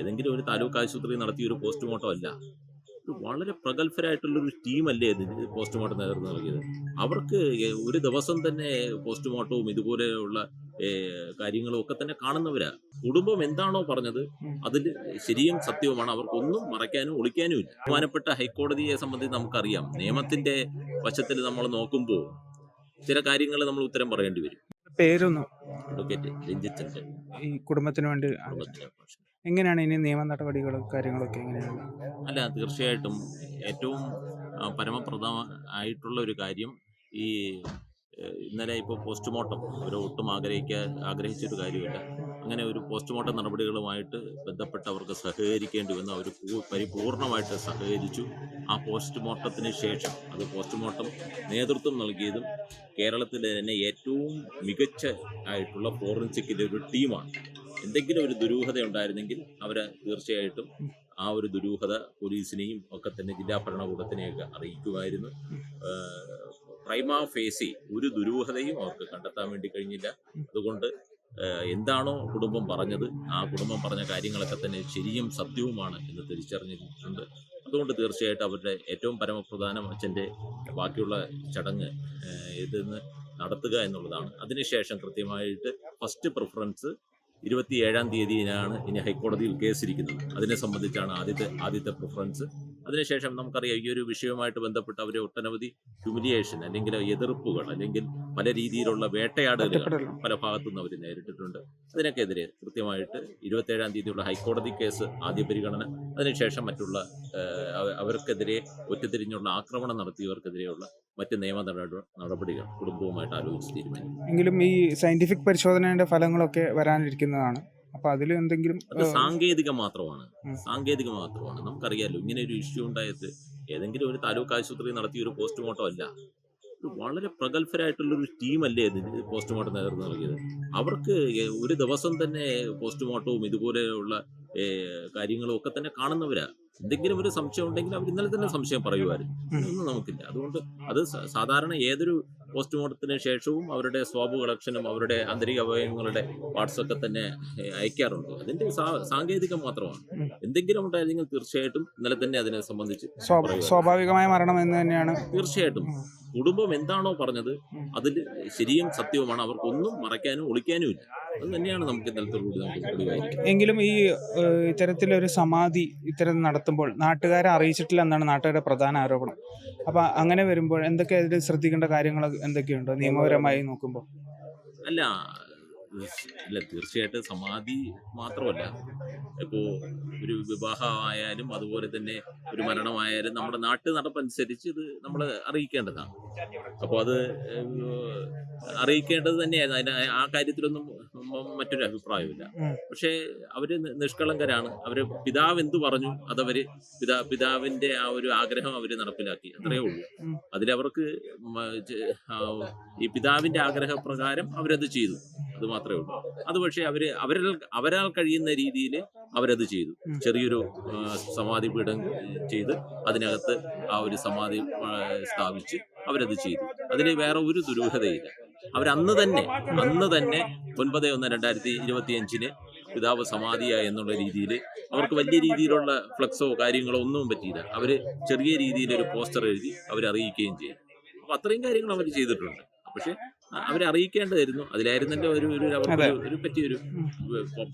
ഏതെങ്കിലും ഒരു താലൂക്ക് ആശുപത്രി നടത്തിയ ഒരു പോസ്റ്റ്മോർട്ടം അല്ല. ഇത് വളരെ പ്രഗത്ഭരായിട്ടുള്ളൊരു ടീമല്ലേ ഇത്? പോസ്റ്റ്മോർട്ടം നേതൃത്വം നൽകിയത്. അവർക്ക് ഒരു ദിവസം തന്നെ പോസ്റ്റ്മോർട്ടവും ഇതുപോലെയുള്ള കാര്യങ്ങളും ഒക്കെ തന്നെ കാണുന്നവരാ. കുടുംബം എന്താണോ പറഞ്ഞത് അതിൽ ശരിയും സത്യവുമാണ്. അവർക്കൊന്നും മറയ്ക്കാനും ഒളിക്കാനും ഇല്ല. ബഹുമാനപ്പെട്ട ഹൈക്കോടതിയെ സംബന്ധിച്ച് നമുക്കറിയാം. നിയമത്തിന്റെ വശത്തിൽ നമ്മൾ നോക്കുമ്പോൾ ചില കാര്യങ്ങൾ നമ്മൾ ഉത്തരം പറയേണ്ടി വരും. പേരൊന്നും. ഈ കുടുംബത്തിന് വേണ്ടി എങ്ങനെയാണ് ഇനി നിയമ നടപടികളും കാര്യങ്ങളൊക്കെ എങ്ങനെയാണ്? അല്ല തീർച്ചയായിട്ടും ഏറ്റവും പരമപ്രധാന ആയിട്ടുള്ള ഒരു കാര്യം ഈ ഇന്നലെ ഇപ്പോൾ പോസ്റ്റ്മോർട്ടം അവർ ഒട്ടും ആഗ്രഹിക്കാൻ ആഗ്രഹിച്ചൊരു കാര്യമില്ല. അങ്ങനെ ഒരു പോസ്റ്റ്മോർട്ടം നടപടികളുമായിട്ട് ബന്ധപ്പെട്ടവർക്ക് സഹകരിക്കേണ്ടി വന്ന് അവർ പരിപൂർണമായിട്ട് സഹകരിച്ചു. ആ പോസ്റ്റ്മോർട്ടത്തിന് ശേഷം അത് പോസ്റ്റ്മോർട്ടം നേതൃത്വം നൽകിയതും കേരളത്തിലെ തന്നെ ഏറ്റവും മികച്ച ആയിട്ടുള്ള ഫോറൻസിക്കിന്റെ ഒരു ടീമാണ് എന്തെങ്കിലും ഒരു ദുരൂഹത ഉണ്ടായിരുന്നെങ്കിൽ അവരെ തീർച്ചയായിട്ടും ആ ഒരു ദുരൂഹത പോലീസിനെയും ഒക്കെ തന്നെ ജില്ലാ ഭരണകൂടത്തിനെയൊക്കെ അറിയിക്കുമായിരുന്നു. പ്രൈമ ഫേസി ഒരു ദുരൂഹതയും അവർക്ക് കണ്ടെത്താൻ വേണ്ടി കഴിഞ്ഞില്ല. അതുകൊണ്ട് എന്താണോ കുടുംബം പറഞ്ഞത് ആ കുടുംബം പറഞ്ഞ കാര്യങ്ങളൊക്കെ തന്നെ ശരിയും സത്യവുമാണ് എന്ന് തിരിച്ചറിഞ്ഞിട്ടുണ്ട്. അതുകൊണ്ട് തീർച്ചയായിട്ടും അവരുടെ ഏറ്റവും പരമപ്രധാനം അച്ഛന്റെ ബാക്കിയുള്ള ചടങ്ങ് ഇതിൽ നടത്തുക എന്നുള്ളതാണ്. അതിനുശേഷം കൃത്യമായിട്ട് ഫസ്റ്റ് പ്രിഫറൻസ് ഇരുപത്തിയേഴാം തീയതിയിലാണ് ഇനി ഹൈക്കോടതിയിൽ കേസിരിക്കുന്നത്. അതിനെ സംബന്ധിച്ചാണ് ആദ്യത്തെ ആദ്യത്തെ പ്രിഫറൻസ് അതിനുശേഷം നമുക്കറിയാം ഈ ഒരു വിഷയവുമായിട്ട് ബന്ധപ്പെട്ട് അവരെ ഒട്ടനവധി ഹ്യൂമിലിയേഷൻ അല്ലെങ്കിൽ എതിർപ്പുകൾ അല്ലെങ്കിൽ പല രീതിയിലുള്ള വേട്ടയാടലുകൾ പല ഭാഗത്തു നിന്ന് അവർ നേരിട്ടിട്ടുണ്ട്. അതിനൊക്കെതിരെ കൃത്യമായിട്ട് ഇരുപത്തേഴാം തീയതിയുള്ള ഹൈക്കോടതി കേസ് ആദ്യ പരിഗണന അതിനുശേഷം മറ്റുള്ള അവർക്കെതിരെ ഒറ്റതിരിഞ്ഞുള്ള ആക്രമണം നടത്തിയവർക്കെതിരെയുള്ള മറ്റ് നിയമ നടപ- നടപടികൾ കുടുംബവുമായിട്ട് ആലോചിച്ച് തീരുമാനിക്കും. എങ്കിലും ഈ സയന്റിഫിക് പരിശോധനയുടെ ഫലങ്ങളൊക്കെ വരാനിരിക്കുന്നതാണ്. അപ്പൊ അതിൽ എന്തെങ്കിലും അത് സാങ്കേതികം മാത്രമാണ്. സാങ്കേതിക മാത്രമാണ്. നമുക്കറിയാലോ ഇങ്ങനെ ഒരു ഇഷ്യൂ ഉണ്ടായത് ഏതെങ്കിലും ഒരു താലൂക്ക് ആശുപത്രി നടത്തിയ ഒരു പോസ്റ്റ്മോർട്ടം അല്ല. വളരെ പ്രഗത്ഭരായിട്ടുള്ള ഒരു ടീമല്ലേ ഇത് പോസ്റ്റ്മോർട്ടം നേതൃത്വം നൽകിയത്? അവർക്ക് ഒരു ദിവസം തന്നെ പോസ്റ്റ്മോർട്ടവും ഇതുപോലെയുള്ള കാര്യങ്ങളും ഒക്കെ തന്നെ കാണുന്നവരാ. എന്തെങ്കിലും ഒരു സംശയം ഉണ്ടെങ്കിൽ അവർ ഇന്നലെ തന്നെ സംശയം പറയുമായിരുന്നു. ഒന്നും നമുക്കില്ല. അതുകൊണ്ട് അത് സാധാരണ ഏതൊരു പോസ്റ്റ്മോർട്ടത്തിന് ശേഷവും അവരുടെ സ്വാബ് കളക്ഷനും അവരുടെ ആന്തരിക അവയവങ്ങളുടെ പാർട്സ് തന്നെ അയക്കാറുണ്ട്. അതിന്റെ സാങ്കേതികം മാത്രമാണ്. എന്തെങ്കിലും ഉണ്ടായിരുന്നെങ്കിൽ തീർച്ചയായിട്ടും ഇന്നലെ തന്നെ അതിനെ സംബന്ധിച്ച് സ്വാ- സ്വാഭാവികമായ മരണം എന്ന് തന്നെയാണ്. തീർച്ചയായിട്ടും. കുടുംബം എന്താണോ പറഞ്ഞത്. അതിൽ ശരിയും സത്യവുമാണ്. അവർക്കൊന്നും മറയ്ക്കാനും ഒളിക്കാനും ഇല്ല. അത് തന്നെയാണ് നമുക്ക് ഇന്നലത്തെ കൂടി നമുക്ക് എങ്കിലും ഈ ഇത്തരത്തിലൊരു സമാധി ഇത്തരം നടത്തുമ്പോൾ നാട്ടുകാരെ അറിയിച്ചിട്ടില്ല എന്നാണ് നാട്ടുകാരുടെ പ്രധാന ആരോപണം. അപ്പൊ അങ്ങനെ വരുമ്പോൾ എന്തൊക്കെ അതിൽ ശ്രദ്ധിക്കേണ്ട കാര്യങ്ങൾ എന്തൊക്കെയുണ്ടോ? നിയമപരമായി നോക്കുമ്പോൾ അല്ല അല്ല തീർച്ചയായിട്ടും സമാധി മാത്രമല്ല. ഇപ്പോൾ ഒരു വിവാഹമായാലും അതുപോലെ തന്നെ ഒരു മരണമായാലും നമ്മുടെ നാട്ടു നടപ്പനുസരിച്ച് ഇത് നമ്മൾ അറിയിക്കേണ്ടതാണ്. അപ്പോൾ അത് അറിയിക്കേണ്ടത് തന്നെയായിരുന്നു. അതിന് ആ കാര്യത്തിലൊന്നും മറ്റൊരു അഭിപ്രായമില്ല പക്ഷേ അവർ നിഷ്കളങ്കരാണ്. അവർ പിതാവ് എന്തു പറഞ്ഞു അതവര് പിതാ പിതാവിന്റെ ആ ഒരു ആഗ്രഹം അവർ നടപ്പിലാക്കി. അത്രയേ ഉള്ളൂ. അതിലവർക്ക് ഈ പിതാവിന്റെ ആഗ്രഹപ്രകാരം അവരത് ചെയ്തു. അത് മാത്രമേ ഉള്ളൂ. അത് പക്ഷേ അവർ അവരാൽ അവരാൽ കഴിയുന്ന രീതിയിൽ അവരത് ചെയ്തു. ചെറിയൊരു സമാധി പീഠം ചെയ്ത് അതിനകത്ത് ആ ഒരു സമാധി സ്ഥാപിച്ച് അവരത് ചെയ്തു. അതിൽ വേറെ ഒരു ദുരൂഹതയില്ല. അവരന്ന് തന്നെ അന്ന് തന്നെ ഒൻപത് ഒന്ന് രണ്ടായിരത്തി ഇരുപത്തി അഞ്ചിന് പിതാവ് സമാധിയായി എന്നുള്ള രീതിയിൽ അവർക്ക് വലിയ രീതിയിലുള്ള ഫ്ലക്സോ കാര്യങ്ങളോ ഒന്നും പറ്റിയില്ല. അവർ ചെറിയ രീതിയിൽ ഒരു പോസ്റ്റർ എഴുതി അവരെ അറിയിക്കുകയും ചെയ്തു. അപ്പോൾ അത്രയും കാര്യങ്ങൾ അവർ ചെയ്തിട്ടുണ്ട്. പക്ഷെ അവരെ അറിയിക്കേണ്ടതായിരുന്നു അതിലായിരുന്നല്ലോ ഒരു ഒരു അവർക്ക്. ഒരു- ഒരു പറ്റിയൊരു.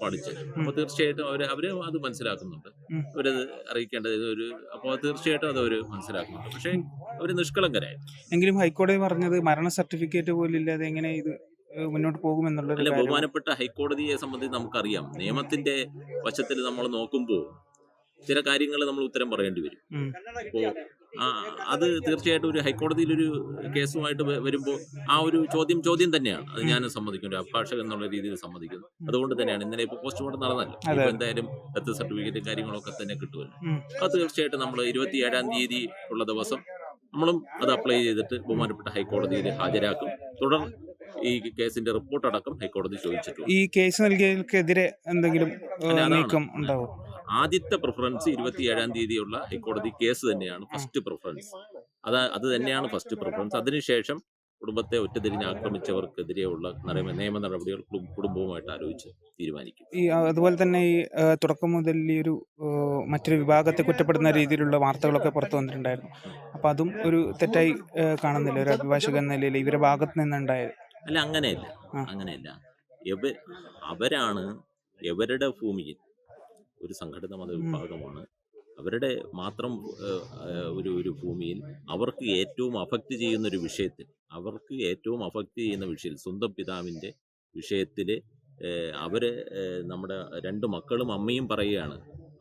പഠിച്ച് അപ്പൊ തീർച്ചയായിട്ടും അവർ അവർ അത് മനസ്സിലാക്കുന്നുണ്ട്. അവരത് അറിയിക്കേണ്ടത് ഒരു അപ്പോൾ തീർച്ചയായിട്ടും അത് അവർ മനസ്സിലാക്കുന്നുണ്ട്. പക്ഷേ അവർ നിഷ്കളങ്കരായി എങ്കിലും ഹൈക്കോടതി പറഞ്ഞത് മരണ സർട്ടിഫിക്കറ്റ് പോലും ഇല്ലാതെ എങ്ങനെ ഇത് മുന്നോട്ട് പോകുമെന്നുള്ള അല്ല ബഹുമാനപ്പെട്ട ഹൈക്കോടതിയെ സംബന്ധിച്ച് നമുക്കറിയാം. നിയമത്തിന്റെ വശത്തിൽ നമ്മൾ നോക്കുമ്പോൾ ചില കാര്യങ്ങൾ നമ്മൾ ഉത്തരം പറയേണ്ടി വരും. അത് തീർച്ചയായിട്ടും ഒരു ഹൈക്കോടതിയിൽ ഒരു കേസുമായിട്ട് വരുമ്പോൾ ആ ഒരു ചോദ്യം ചോദ്യം തന്നെയാണ്. അത് ഞാൻ സമ്മതിക്കുന്നു. അഭിഭാഷകൻ എന്നുള്ള രീതിയിൽ സമ്മതിക്കുന്നു. അതുകൊണ്ട് തന്നെയാണ് ഇന്നലെ ഇപ്പോൾ പോസ്റ്റ്മോർട്ടം നടന്നല്ലോ. ഇപ്പൊ എന്തായാലും ഡെത്ത് സർട്ടിഫിക്കറ്റും കാര്യങ്ങളൊക്കെ തന്നെ കിട്ടുമല്ലോ. അത് തീർച്ചയായിട്ടും നമ്മൾ ഇരുപത്തി ഏഴാം തീയതി ഉള്ള ദിവസം നമ്മളും അത് അപ്ലൈ ചെയ്തിട്ട് ബഹുമാനപ്പെട്ട ഹൈക്കോടതിയിൽ ഹാജരാക്കും. തുടർ ഈ കേസിന്റെ റിപ്പോർട്ട് അടക്കം ഹൈക്കോടതി ചോദിച്ചിട്ടുണ്ട്. ഈ കേസ് നൽകിയവർക്കെതിരെ എന്തെങ്കിലും നീക്കം ഉണ്ടാവും? ആദ്യത്തെ പ്രിഫറൻസ് ഇരുപത്തിയേഴാം തീയതിയുള്ള ഹൈക്കോടതി കേസ് തന്നെയാണ് ഫസ്റ്റ് പ്രിഫറൻസ് അത് അത് തന്നെയാണ് ഫസ്റ്റ് പ്രിഫറൻസ് അതിനുശേഷം കുടുംബത്തെ ഒറ്റതിരിഞ്ഞ് ആക്രമിച്ചവർക്കെതിരെയുള്ള നിയമ നടപടികൾ കുടും- കുടുംബവുമായിട്ട് ആലോചിച്ച് തീരുമാനിക്കും. ഈ അതുപോലെ തന്നെ ഈ തുടക്കം മുതൽ ഈ ഒരു മറ്റൊരു വിഭാഗത്തെ കുറ്റപ്പെടുന്ന രീതിയിലുള്ള വാർത്തകളൊക്കെ പുറത്തു വന്നിട്ടുണ്ടായിരുന്നു. അപ്പം അതും ഒരു തെറ്റായി കാണുന്നില്ല. ഒരു അഭിഭാഷകൻ എന്ന നിലയിൽ ഇവരുടെ ഭാഗത്ത് നിന്നുണ്ടായത്. അല്ല അങ്ങനെയല്ല. അങ്ങനെയല്ല. അവരാണ് എവരുടെ ഭൂമിയിൽ ഒരു സംഘടിത മത വിഭാഗമാണ്. അവരുടെ മാത്രം ഒരു ഒരു ഭൂമിയിൽ അവർക്ക് ഏറ്റവും അഫക്റ്റ് ചെയ്യുന്ന ഒരു വിഷയത്തിൽ അവർക്ക് ഏറ്റവും അഫക്റ്റ് ചെയ്യുന്ന വിഷയത്തിൽ സ്വന്തം പിതാവിന്റെ വിഷയത്തിൽ അവർ നമ്മുടെ രണ്ട് മക്കളും അമ്മയും പറയുകയാണ്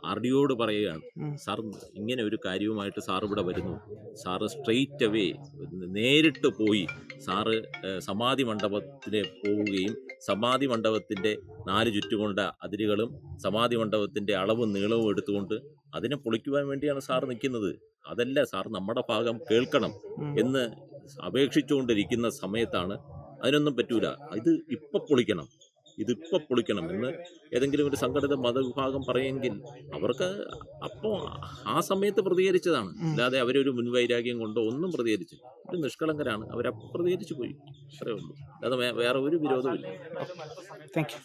ആർ ഡിയോട് പറയുകയാണ്. സാർ ഇങ്ങനെ ഒരു കാര്യവുമായിട്ട് സാർ ഇവിടെ വരുന്നു. സാറ് സ്ട്രെയിറ്റ് അവേ നേരിട്ട് പോയി സാറ് സമാധി മണ്ഡപത്തിൽ പോവുകയും സമാധി മണ്ഡപത്തിന്റെ നാല് ചുറ്റുകൊണ്ട അതിരുകളും സമാധി മണ്ഡപത്തിന്റെ അളവും നീളവും എടുത്തുകൊണ്ട് അതിനെ പൊളിക്കുവാൻ വേണ്ടിയാണ് സാർ നിൽക്കുന്നത്. അതല്ല സാർ നമ്മുടെ ഭാഗം കേൾക്കണം എന്ന് അപേക്ഷിച്ചുകൊണ്ടിരിക്കുന്ന സമയത്താണ് അതിനൊന്നും പറ്റൂല. ഇത് ഇപ്പം പൊളിക്കണം. ഇതിപ്പോൾ പൊളിക്കണം എന്ന് ഏതെങ്കിലും ഒരു സംഘടിത മതവിഭാഗം പറയെങ്കിൽ അവർക്ക് അപ്പോൾ ആ സമയത്ത് പ്രതികരിച്ചതാണ്. അല്ലാതെ അവരൊരു മുൻവൈരാഗ്യം കൊണ്ടോ ഒന്നും പ്രതികരിച്ചു ഒരു നിഷ്കളങ്കരാണ്. അവരപ്പോൾ പ്രതികരിച്ചു പോയി. അത്രേ ഉള്ളൂ. അത് വേറെ ഒരു വിരോധമില്ല താങ്ക് യു